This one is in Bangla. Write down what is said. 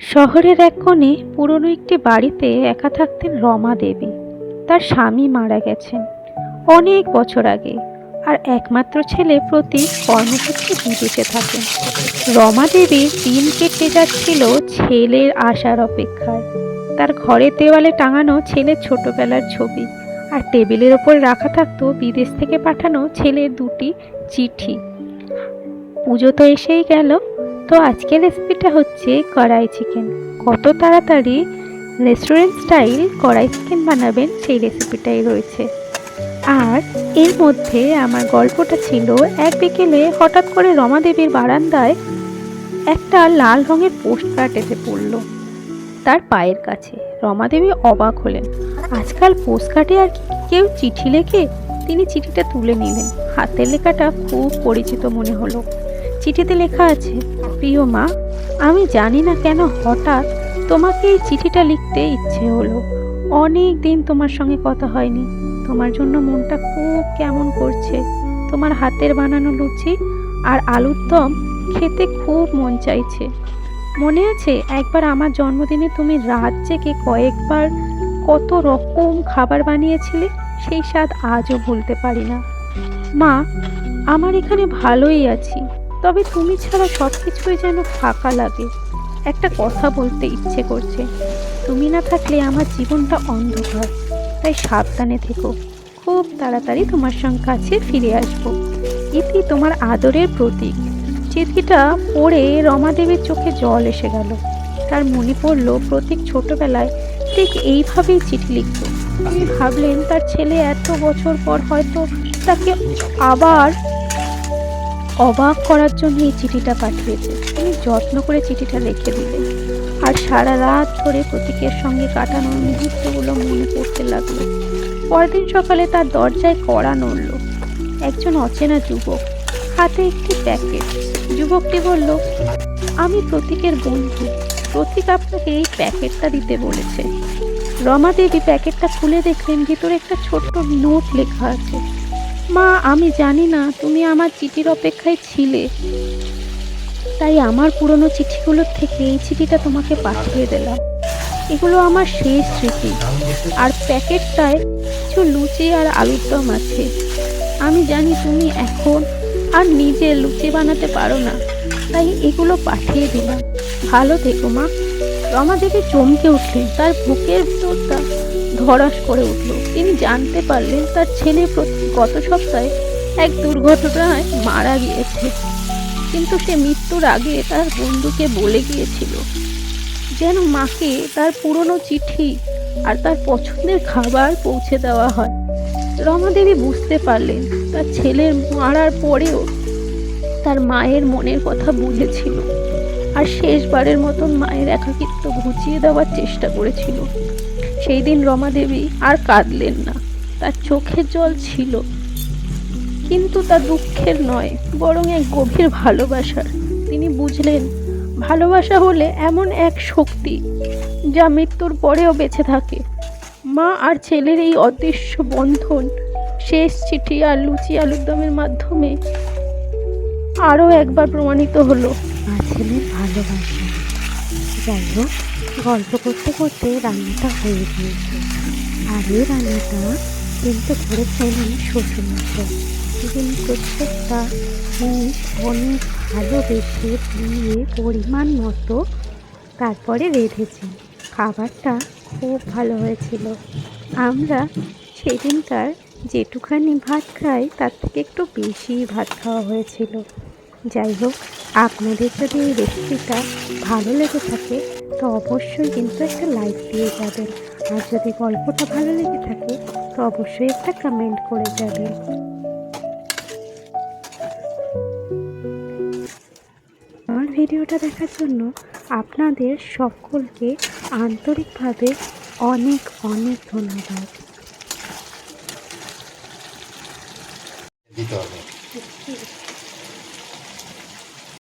শহরের এক কোণে পুরনো একটি বাড়িতে একা থাকতেন রমা দেবী। তার স্বামী মারা গেছেন অনেক বছর আগে আর একমাত্র ছেলে প্রতি কর্মসূত্রে বিদেশে থাকেন। রমা দেবীর দিন কেটে যাচ্ছিল ছেলের আসার অপেক্ষায়। তার ঘরের দেওয়ালে টাঙানো ছেলের ছোটবেলার ছবি আর টেবিলের ওপর রাখা থাকতো বিদেশ থেকে পাঠানো ছেলের দুটি চিঠি। পুজো তো এসেই গেল তো আজকের রেসিপিটা হচ্ছে কড়াই চিকেন কত তাড়াতাড়ি রেস্টুরেন্ট স্টাইল কড়াই চিকেন বানাবেন সেই রেসিপিটাই রয়েছে। আর এর মধ্যে আমার গল্পটা ছিল, এক বিকেলে হঠাৎ করে রমা দেবীর বারান্দায় একটা লাল রঙের পোস্ট কার্ড এসে পড়ল তার পায়ের কাছে। রমা দেবী অবাক হলেন। আজকাল পোস্ট কার্ডে আর কেউ চিঠি লেখে? তিনি চিঠিটা তুলে নিলেন। হাতের লেখাটা খুব পরিচিত মনে হলো। চিঠিতে লেখা আছে, প্রিয় মা, আমি জানি না কেন হঠাৎ তোমাকে এই চিঠিটা লিখতে ইচ্ছে হলো। অনেক দিন তোমার সঙ্গে কথা হয়নি। তোমার জন্য মনটা খুব কেমন করছে। তোমার হাতের বানানো লুচি আর আলুর দম খেতে খুব মন চাইছে। মনে আছে একবার আমার জন্মদিনে তুমি রাত জেগে কয়েকবার কত রকম খাবার বানিয়েছিলে? সেই স্বাদ আজও ভুলতে পারি না। মা, আমার এখানে ভালোই আছি। তবে তুমি ছাড়া সব কিছুই যেন ফাঁকা লাগে। একটা কথা বলতে ইচ্ছে করছে। তুমি না থাকলে আমার জীবনটা অন্ধকার। তাই সাবধানে থেকো। খুব তাড়াতাড়ি তোমার সঙ্গে কাছে ফিরে আসব। ইতি তোমার আদরের প্রতীক। চিঠিটা পড়ে রমাদেবীর চোখে জল এসে গেল। তার মনে পড়ল প্রতীক ছোটবেলায় ঠিক এইভাবেই চিঠি লিখত। ভাবলেন তার ছেলে এত বছর পর হয়তো তাকে আবার অবাক করার জন্য এই চিঠিটা পাঠিয়েছে। তিনি যত্ন করে চিঠিটা রেখে দিলেন। আর সারা রাত ধরে প্রতীকের সঙ্গে কাটানোর মুহূর্তগুলো মনে পড়তে লাগল। পরদিন সকালে তার দরজায় কড়া নড়ল। একজন অচেনা যুবক, হাতে একটি প্যাকেট। যুবকটি বলল, আমি প্রতীকের বন্ধু। প্রতীক আপনাকে এই প্যাকেটটা দিতে বলেছে। রমা দেবী প্যাকেটটা খুলে দেখলেন। ভিতরে একটা ছোট্ট নোট লেখা আছে। মা, আমি জানি না তুমি আমার চিঠির অপেক্ষায় ছিলে। তাই আমার পুরনো চিঠিগুলোর থেকে এই চিঠিটা তোমাকে পাঠিয়ে দিলাম। এগুলো আমার শেষ স্মৃতি। আর প্যাকেটটায় কিছু লুচি আর আলুর দম আছে। আমি জানি তুমি এখন আর নিজে লুচি বানাতে পারো না। তাই এগুলো পাঠিয়ে দিলাম। ভালো থেকো মা। রমা দেবী চমকে উঠলেন। তার বুকের ভিতরটা ধরাস করে উঠল। তিনি জানতে পারলেন তার ছেলে প্রতি গত সপ্তাহে এক দুর্ঘটনায় মারা গিয়েছে। কিন্তু সে মৃত্যুর আগে তার বন্ধুকে বলে গিয়েছিল যেন মাকে তার পুরনো চিঠি আর তার পছন্দের খাবার পৌঁছে দেওয়া হয়। রমা দেবী বুঝতে পারলেন, তার ছেলের মারার পরেও তার মায়ের মনের কথা বুঝেছিল আর শেষবারের মতন মায়ের একাকিত্ব ঘুচিয়ে দেওয়ার চেষ্টা করেছিল। সেই দিন রমা দেবী আর কাঁদলেন না। তার চোখের জল ছিল। কিন্তু তা দুঃখের নয়, বরং এক গভীর ভালোবাসার। তিনি বুঝলেন, ভালোবাসা হলে এমন এক শক্তি, যা মৃত্যুর পরেও বেঁচে থাকে। মা আর ছেলের এই অদৃশ্য বন্ধন, শেষ চিঠি আর লুচি আলুর দমের মাধ্যমে আরও একবার প্রমাণিত হলো। মা ছেলের ভালোবাসা। যাই হোক গল্প করতে করতে রান্নাটা হয়ে গিয়েছে। আর এই রান্নাটা? কিন্তু করেছেন শ্বশুরমশাই তিনি প্রত্যেকটা জিনিস অনেক ভালোবেসে দিয়ে পরিমাণ মতো তারপরে রেঁধেছেন খাবারটা খুব ভালো হয়েছিল। আমরা সেদিনকার যেটুখানি ভাত খাই, তার থেকে একটু বেশি ভাত খাওয়া হয়েছিল। যাই হোক, আপনাদের যদি এই রেসিপিটা ভালো লেগে থাকে তো অবশ্যই কিন্তু একটা লাইক দিয়ে যাবেন। আর যদি গল্পটা ভালো লেগে থাকে, তো অবশ্যই একটা কমেন্ট করে যাবেন। আমার ভিডিওটা দেখার জন্য আপনাদের সকলকে আন্তরিকভাবে অনেক অনেক ধন্যবাদ।